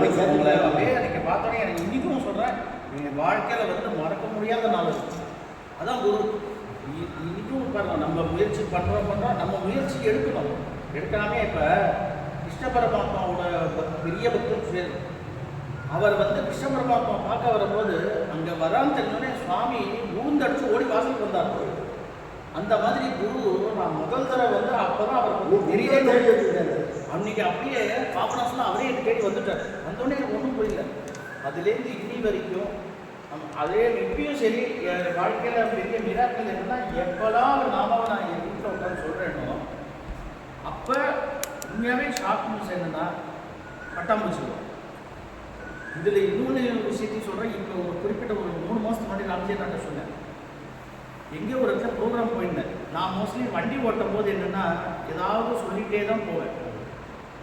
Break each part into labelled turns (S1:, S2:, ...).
S1: அப்படியே அன்னைக்கு பார்த்தோன்னே எனக்கு இன்னைக்கும் சொல்கிறேன் எங்கள் வாழ்க்கையில் வந்து மறக்க முடியாத நாள் அது. அதான் குரு இ- இன்னைக்கும் பாருங்க நம்ம முயற்சி பண்ணுறோம் பண்ணுறோம் நம்ம முயற்சி எடுக்கணும் எடுக்காமே இப்போ கிருஷ்ண பரமாத்மாவோட பெரிய பக்தர் பேர் அவர் வந்து கிருஷ்ண பரமாத்மா பார்க்க வரும்போது அங்கே வரான்னு தெரிஞ்சோடனே சுவாமி ஊந்தடிச்சு ஓடி வாசலுக்கு வந்தார் அந்த மாதிரி குரு நான் முதல் தடவை வந்து அப்பதான் அவருக்கு வந்து தெரியவே இல்லை. அன்னைக்கு அப்படியே பாபநாசம் அவரே எனக்கு தேடி வந்துட்டார். வந்தோடனே எனக்கு ஒன்றும் புரியல. அதுலேருந்து இன்னி வரைக்கும் அதே இப்பயும் சரி என் வாழ்க்கையில் பெரிய மிராக்கள் என்னன்னா எப்போதான் அவர் நாமாவை நான் என் வீட்டில் உட்காந்து சொல்கிறேனோ அப்போ உண்மையாகவே ஷாக் நியூஸ் என்னன்னா பட்டாம்பூச்சி வரும். இதில் இன்னொன்று விஷயத்தையும் சொல்கிறேன் இப்போ ஒரு குறிப்பிட்ட ஒரு மூணு மாதத்துக்கு முன்னாடி நான் நாட்டை சொன்னேன். எங்கேயோ ஒரு இடத்துல ப்ரோக்ராம் போயிருந்தேன். நான் மோஸ்ட்லி வண்டி ஓட்டும் போது என்னென்னா ஏதாவது சொல்லிகிட்டே தான் போவேன்.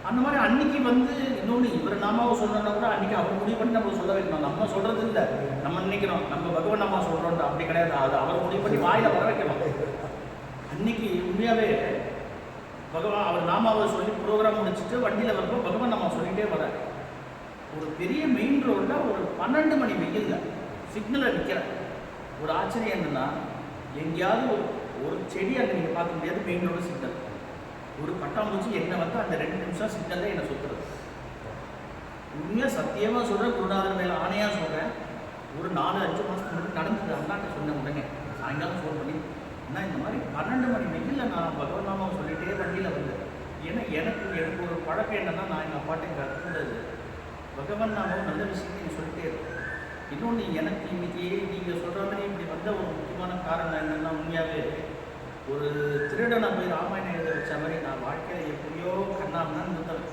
S1: அந்த மாதிரி அன்னைக்கு வந்து இன்னொன்று இவர் நாமாவை சொல்கிறோன்னா கூட அன்னைக்கு அவர் முடிவு பண்ணி நம்ம சொல்ல வைக்கணும் நம்ம சொல்கிறது இல்லை. நம்ம நினைக்கிறோம் நம்ம பகவன் நாமா சொல்கிறோம் அப்படி கிடையாது. அது அவர் முடிவு பண்ணி வாயில வர வைக்கணும். அன்னைக்கு உண்மையாகவே பகவான் அவர் நாமாவை சொல்லி ப்ரோக்ராம் முடிச்சுட்டு வண்டியில் வரப்போ பகவான் நாமா சொல்லிகிட்டே வரேன் ஒரு பெரிய மெயின் ரோடில் ஒரு பன்னெண்டு மணி வெயில்ல சிக்னலில் நிற்கிறேன் ஒரு ஆச்சரியம் என்னன்னா எங்கேயாவது ஒரு ஒரு செடி அங்கே நீங்கள் பார்க்க முடியாது மெயின் ரோடு சிக்னல் ஒரு பட்டாம்பூச்சி என்னை வந்து அந்த ரெண்டு நிமிஷம் சிக்னலில் என்னை சுற்றுறது உண்மையாக சத்தியமாக சொல்கிறேன் குருநாதர் மேலே ஆணையாக சொல்கிறேன் ஒரு நாலு அஞ்சு மாதத்துக்கு முன்னாடி நடந்தது அண்ணாட்ட சொன்ன உடனே. சாயங்காலம் ஃபோன் பண்ணி அண்ணா இந்த மாதிரி பன்னெண்டு மணி வெயிலில் நான் பகவன் நாமாவை சொல்லிட்டே வண்டியில் வந்தேன். ஏன்னா எனக்கு எனக்கு ஒரு பழக்கம் என்னன்னா நான் எங்கள் அப்பாட்டை கற்றுக்கூடாது பகவன் நாமம் நல்ல விஷயத்தை நீங்கள் சொல்லிட்டே இருக்கேன் இன்னொன்று எனக்கு இன்னைக்கு நீங்கள் சொல்கிற மாதிரி இப்படி வந்த ஒரு முக்கியமான காரணம் என்னென்னா உண்மையாகவே ஒரு திருடனை போய் ராமாயணம் எழுத வச்ச மாதிரி நான் வாழ்க்கையில் எப்படியோ கண்ணாமன்னு இருந்தேன்.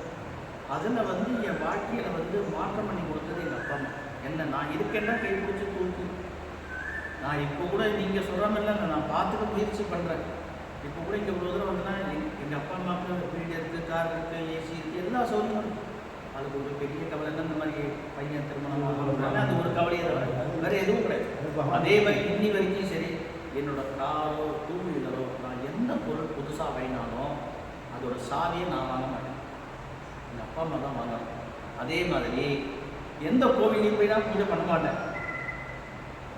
S1: அதில் வந்து என் வாழ்க்கையில் வந்து மாற்றம் பண்ணி கொடுத்தது எங்கள் அப்பா அம்மா. என்ன நான் இருக்கேன்னா கை பிடிச்சி தூக்கி? நான் இப்போ கூட நீங்கள் சொல்கிற மாதிரிலாம் நான் பார்த்துக்க முயற்சி பண்ணுறேன் இப்போ கூட இங்கே இவ்வளோ தூரம் வந்தேன்னா எங்கள் அப்பா அம்மாவுக்கு வீடு இருக்குது கார் இருக்குது ஏசி இருக்குது எல்லா சௌகரியமும் இருக்குது அதுக்கு ஒரு பெரிய கவலை என்ன இந்த மாதிரி பையன் திருமணம் அது ஒரு கவலையே தான் வேறு எதுவும் கிடையாது. அதே மாதிரி இன்னி வரைக்கும் சரி என்னோட காரோ டூ வீலரோ நான் எந்த பொருள் புதுசாக வாங்கினாலும் அதோட சாவியை நான் வாங்க மாட்டேன். எங்கள் அப்பா அம்மா தான் வாங்கணும் அதே மாதிரி எந்த கோவிலையும் போய் நான் பூஜை பண்ண மாட்டேன்.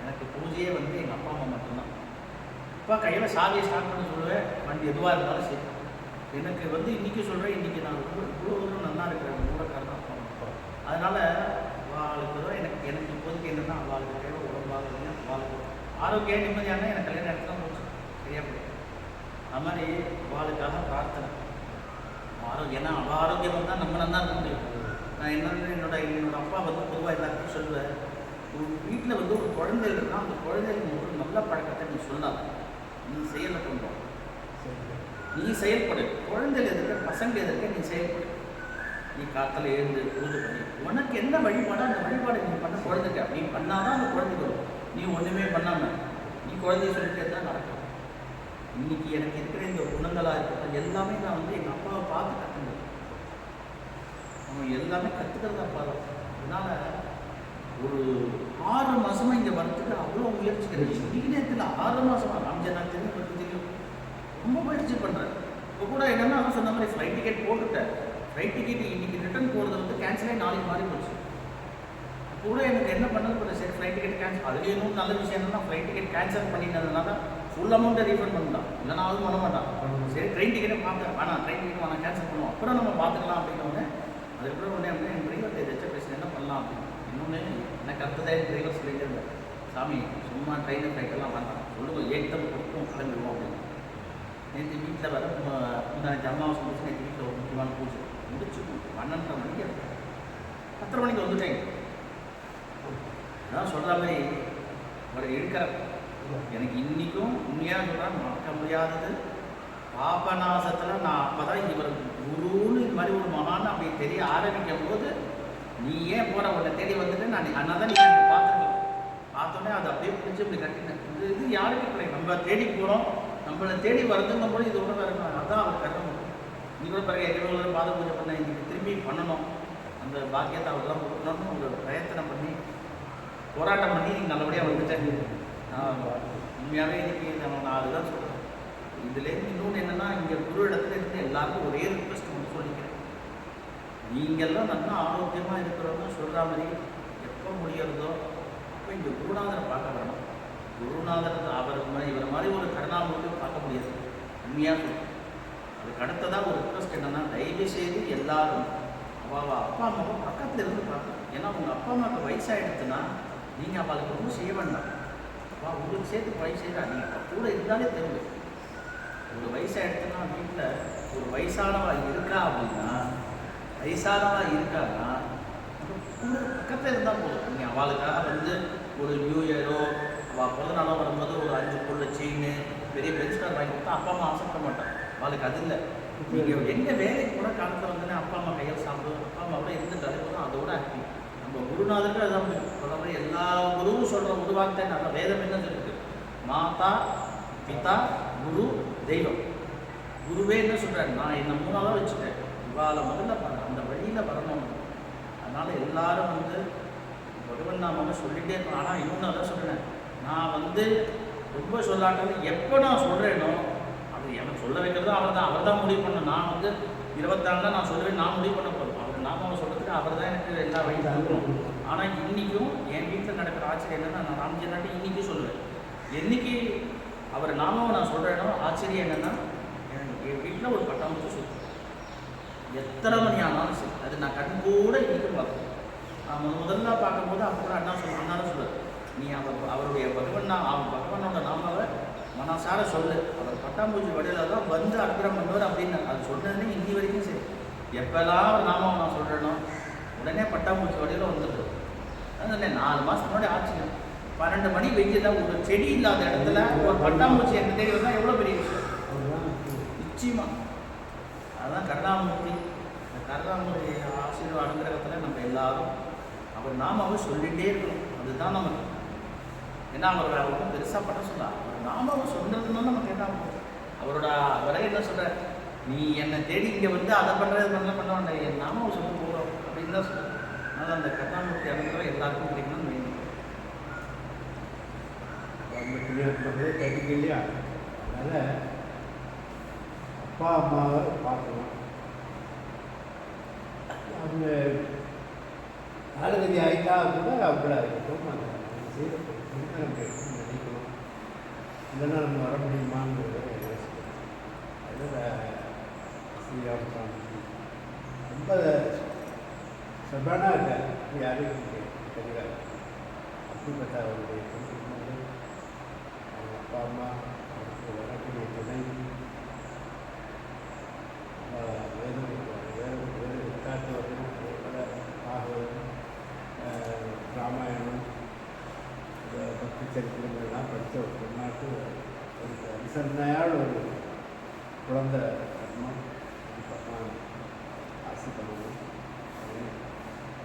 S1: எனக்கு பூஜையே வந்து எங்கள் அப்பா அம்மா மட்டும்தான். அப்பா கையில் சாவியை ஸ்டார்ட் பண்ண சொல்லுவேன் வண்டி எதுவாக இருந்தாலும் சரி. எனக்கு வந்து இன்றைக்கி சொல்கிறேன் இன்றைக்கி நான் ரொம்ப இவ்வளோ தூரம் நல்லா இருக்கிறேன். கூட காரணம் அப்பா அம்மா அதனால் அவளுக்கு எனக்கு எனக்கு இப்போதைக்கு என்னென்னா அவளுக்கு தேவை உடம்பாக அவளுக்கு ஆரோக்கியம் நிம்மதியான எனக்கு கல்யாணம் இடத்துல தான் போச்சு சரியா அது மாதிரி அவளுக்காக பிரார்த்தனை. ஆரோக்கியம் ஏன்னா அவள் ஆரோக்கியம் தான் நம்ம நல்லா இருக்க முடியும். நான் என்னன்னு என்னோட என்னோட அப்பா வந்து பொதுவாக எல்லாத்தையும் சொல்லுவேன் ஒரு வீட்டில் வந்து ஒரு குழந்தை இருக்குன்னா அந்த குழந்தைகளுக்கு ஒரு நல்ல பழக்கத்தை நீ சொல்லாத. நீ செயலை கொண்டு நீ செயல்படு. குழந்தைகள் எதிர்க்க பசங்க எதிர்க்க நீ செயல்படு. நீ காற்றுல எழுந்து பூஜை பண்ணி உனக்கு என்ன வழிபாடோ அந்த வழிபாடு நீ பண்ண குழந்தைக்கு அப்படின்னு பண்ணாதான் அந்த குழந்தைக்கு வரும். நீ ஒன்றுமே பண்ணாம நீ குழந்தைய சொல்லிட்டே தான் நடக்கும் இன்னைக்கு எனக்கு இருக்கிற இந்த குணங்களாக இருக்கட்டும் எல்லாமே நான் வந்து எங்கள் அப்பாவை பார்த்து கற்றுனது அவன் எல்லாமே கற்றுக்கிறது அப்பா தான் அதனால ஒரு ஆறு மாசமா இங்கே வரத்துக்கு அவ்வளோ முயற்சி கிடையாது நீளத்தில் ஆறு மாசமா ராம்ஜனா தெரியும் எனக்கு தெரியும் ரொம்ப முயற்சி பண்ணுறேன் இப்போ கூட என்னன்னா அவன் சொன்ன மாதிரி ஃப்ளைட் டிக்கெட் போட்டுட்டேன். ஃப்ளைட் டிக்கெட் இன்னைக்கு ரிட்டர்ன் போகிறது வந்து கேன்சல் ஆகி நாளைக்கு மாறி போச்சு கூட எனக்கு என்ன பண்ணது பண்ண சரி ஃப்ளைட் டிக்கெட் கேன்சல் அதுலேயும் இன்னும் நல்ல விஷயம் என்னன்னா ஃப்ளைட் டிக்கெட் கேன்சல் பண்ணினதுனால ஃபுல் அமௌண்ட்டை ரீஃபண்ட் பண்ணலாம் இல்லைனா அதுவும் பண்ண மாட்டான். சரி ட்ரெயின் டிக்கெட்டை பார்த்தேன் வேணாம் ட்ரெயின் டிக்கெட் வேணாம் கேன்சல் பண்ணுவோம். அப்புறம் நம்ம பார்த்துக்கலாம் அப்படின்னோடனே அதுக்கப்புறம் உடனே வந்து என் டிரைவர் ஏதாச்சும் பேசி என்ன பண்ணலாம் அப்படின்னு. இன்னொன்று எனக்கு அடுத்ததாக என் டிரைவர் சொல்லிட்டு சாமி சும்மா ட்ரெயின் ஃப்ளைட்டெல்லாம் வேண்டாம். சொல்லுவோம் ஏற்றம் கொடுப்போம் கிளம்பிடுவோம் அப்படின்னு. நேற்று வீட்டில் வர முந்தானத்து அமாவாசை முடிச்சு நேற்று வீட்டில் ஒரு முக்கியமான பூஜை. முடிச்சு பன்னெண்டரை மணிக்கு பத்தரை மணிக்கு வந்துட்டேன். அதான் சொல்கிற மாதிரி ஒரு இருக்கிற எனக்கு இன்றைக்கும் உண்மையாக சொல்கிறேன் மறக்க முடியாதது. பாபநாசத்தில் நான் அப்போ தான் இவர் குருன்னு இது மாதிரி ஒரு மகான் அப்படி தெரிய ஆரம்பிக்கும் போது நீ ஏன் போகிற உன்னை தேடி வந்துட்டு நான் அதனால தான் நீ பார்த்துருக்கோம் பார்த்தோன்னே அதை அப்படியே பிடிச்சி இப்படி கட்டினேன். இது இது யாருமே கிடையாது. நம்ம தேடி போகிறோம் நம்மளை தேடி வருதுங்கும் போது இது ஒன்று வேறு அதான் அவர் கட்டணும் நீ கூட பிறகு எவ்வளோ பாத பூஜை பண்ண இன்னைக்கு திரும்பி பண்ணணும். அந்த பாக்கியத்தை அவர்லாம் கொடுக்கணும்னு ஒரு போராட்டம் பண்ணி நீங்கள் நல்லபடியாக வந்துட்டேன் நான் உண்மையாகவே இன்றைக்கி நம்ம நான் அதுதான் சொல்கிறேன் இதுலேருந்து இன்னொன்று என்னென்னா இங்கே குரு இடத்துல இருந்து எல்லாருக்கும் ஒரே ரிக்வெஸ்ட் ஒன்று சொல்லிக்கிறேன். நீங்கள்லாம் நல்லா ஆரோக்கியமாக இருக்கிறவங்க சொல்கிற மாதிரி எப்போ முடியறதோ அப்போ இங்கே குருநாதரை பார்க்க வரணும். குருநாதர் அவர் மாதிரி இவர் மாதிரி ஒரு கருணாமூர்த்தியும் பார்க்க முடியாது. உண்மையாக சொல்றேன். அதுக்கு அடுத்ததாக ஒரு ரிக்வஸ்ட் என்னென்னா தயவு செய்து எல்லாரும் அவள் அப்பா அம்மாவும் பக்கத்தில் இருந்து பார்க்கணும். ஏன்னா உங்கள் அப்பா அம்மாவுக்கு வயசாகிடுச்சுன்னா நீங்கள் அவளுக்கு ஒன்றும் செய்ய வேண்டாம். அப்பா உங்களுக்கு சேர்த்து பழைய செய்கிறா நீங்கள் கூட இருந்தாலே தெரியும் ஒரு வயசாக வயசாகிடுச்சுன்னா வீட்டில் ஒரு வயசானவா இருக்கா அப்படின்னா வயசானவா இருக்கான்னா கூட பக்கத்தில் இருந்தால் போதும். நீங்கள் அவளுக்காக வந்து ஒரு நியூ இயரோ அவள் பிறந்த வரும்போது ஒரு அஞ்சு பொருள் செயின் பெரிய பென்ஸ் கார் வாங்கி கொடுத்தா அப்பா அம்மா ஆசைப்பட மாட்டான் அவளுக்கு அது இல்லை. நீங்கள் எங்கள் வேலைக்கு கூட காலத்தில் வந்தோன்னே அப்பா அம்மா கையில் சாப்பிடுவோம். அப்பா அம்மாவோட இருந்துட்டாலே போதும். அதோட ஹாப்பி நம்ம குருநாதருக்கு அதான் சொல்ற மாதிரி எல்லா குருவும் சொல்கிற ஒரு வார்த்தை நம்ம வேதம் என்ன சொல்லுது? மாதா பிதா குரு தெய்வம். குருவே என்ன சொல்கிறாரு நான் என்னை மூணாவது வச்சுட்டேன். இவாளை முதல்ல பாரு அந்த வழியில் வரணும். அதனால் எல்லாரும் வந்து பகவன் நாம சொல்லிகிட்டே இருக்கணும். ஆனால் இன்னொன்று அதான் சொல்கிறேன் நான் வந்து ரொம்ப சொல்லாட்டாலும் எப்போ நான் சொல்கிறேனோ அது எனக்கு சொல்ல வைக்கிறது அவர் தான். அவர் தான் முடிவு பண்ணணும். நான் வந்து இருபத்தாண்டுல நான் சொல்லுவேன். நான் முடிவு பண்ண போகிறோம் அவர் நாம சொல்கிறதுக்கு அவர் தான் எனக்கு எல்லா வழியும் தருக்கணும் ஆனால் இன்றைக்கும் என் வீட்டில் நடக்கிற ஆச்சரியம் என்னன்னா நான் ராம்ஜி இன்றைக்கும் சொல்லுவேன். என்னைக்கு அவர் நாமாவை நான் சொல்கிறேனோ ஆச்சரியம் என்னென்னா எனக்கு என் வீட்டில் ஒரு பட்டாம்பூச்சி சுற்றும் எத்தனை மணி ஆனாலும் சரி அது நான் கண் கூட இன்றைக்கும் பார்ப்பேன் நான் முதல்ல பார்க்கும்போது அப்போ அண்ணா சொல்ல அண்ணா சொல்லுவார் நீ அவர் அவருடைய பகவன் அவன் பகவானோட நாமாவை மனசார சொல்லு. அவர் பட்டாம்பூச்சி வழியில தான் வந்து அனுகிரகம் பண்ணுவார் அப்படின்னு அது சொன்னதுன்னு இன்னி வரைக்கும் சரி. எப்போல்லாம் நாமாவை நான் சொல்கிறேனோ உடனே பட்டாம்பூச்சி வழியில் வந்துடுது. அதான் நாலு மாதம் முன்னாடி ஆச்சு பன்னெண்டு மணி வெயில ஒரு செடி இல்லாத இடத்துல ஒரு பட்டாம்பூச்சி என்ன தேடி தான் எவ்வளோ பெரிய விஷயம் நிச்சயமா அதுதான் கருணாமூர்த்தி இந்த கருணாமூர்த்தி ஆசீர்வாத அனுகிரகத்தில் நம்ம எல்லாரும் அவர் நாமாவை சொல்லிகிட்டே இருக்கணும் அதுதான் நமக்கு ஏன்னா அவர் அவரும் பெருசாக பண்ண சொன்னா அவர் நாமாவை சொல்றதுன்னு நமக்கு என்ன அவரோட விலை என்ன சொல்கிற நீ என்னை தேடி இங்கே வந்து அதை பண்ணுறது பண்ணல பண்ண வேண்டாம் என் நாமாவை சொல்ல போகிறோம் அப்படின்னு தான் சொல்கிறேன் அதனால் அந்த கருணாமூர்த்தி அனுகிரகம் எல்லாருக்கும் கிடைக்கணும்னு வேணும்
S2: இருக்கிறதே கிடைக்க இல்லையா அதனால் அப்பா அம்மாவை பார்க்கணும் அவங்க காலகதி ஆகிட்டா கூட அவங்கள இருக்கட்டும் அந்த செய்த நம்ம எடுத்து நினைக்கணும் இல்லைன்னா நம்ம வர முடியுமாங்கிறத யோசிக்கணும் அதில் ஸ்ரீராம் சாமி ரொம்ப சபானா இருக்கார் யாரும் தெரியாது அப்படிப்பட்ட அவருடைய குடும்பங்கள் அவங்க அப்பா அம்மா அவருக்கு வரக்கூடிய துணை. ஆஹ் வேதம் வேத வேத விட்டாட்டவர்கள் பாகவதம் ராமாயணம் பக்தி சரித்திரங்கள்லாம் படித்த ஒரு பொண்ணாட்டு ஒரு அரிசன்னையால் ஒரு குழந்தை கர்மம் பகவான் ஆசி பண்ணணும்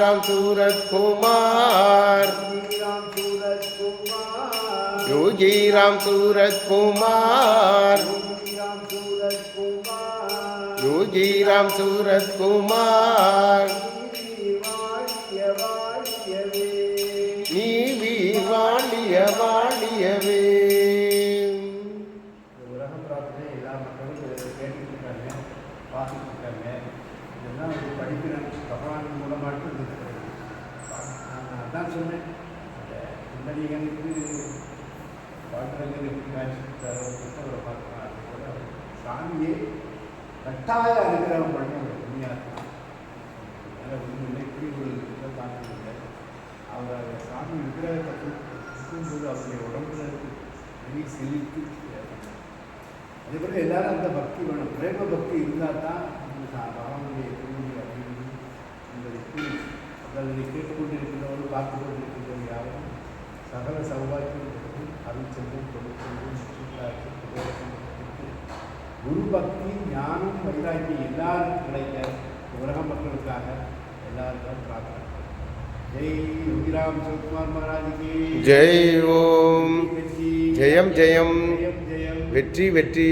S2: வாழிய வாழியவே
S3: வாழிய வாழியவே
S2: ருதிராம் சூரத்குமார்
S3: யோகிராம் சூரத்குமார்
S2: ருதிராம் சூரத்குமார்
S3: யோகிராம்
S2: குண்டலிகனுக்கு பாண்டரங்கனுக்கு காட்சி தரவுக்கு அவரை பார்க்கலாம். அது போல சாமியே கட்டாய அனுகிரகம் பண்ணி ஒரு புண்ணியாத்மா அதனால் ஒன்றுமே நினைப்பி ஒரு இதை தாக்கல அவர் சாமி விக்கிரகத்தை இருக்கும்போது அவருடைய உடம்புல வெளி செழித்து அதே போல எல்லாரும் அந்த பக்தி வேணும் பிரேம பக்தி இருந்தால் தான் இந்த சா- பகவானுடைய திருமணி அப்படின்னு என்பதை என்பதற்கு அதை கேட்டுக்கொண்டிருக்கிறவர்கள் பார்த்து கொண்டு சகல சௌபாக்கியம் கொடுக்கும் அருள் செல்வம் தொழிற்செல்வம் சுற்றுலாட்சி குரு பக்தி ஞானம் வைராக்கியம் எல்லாருக்கும் கிடைக்க உலக மக்களுக்காக எல்லாருக்கும் பிரார்த்தனை ஜெய் யோகிராம் சிவகுமார் மகாராஜுக்கு.
S3: ஜெய் ஓம்.
S2: ஜெயம் ஜெயம்.
S3: வெற்றி வெற்றி.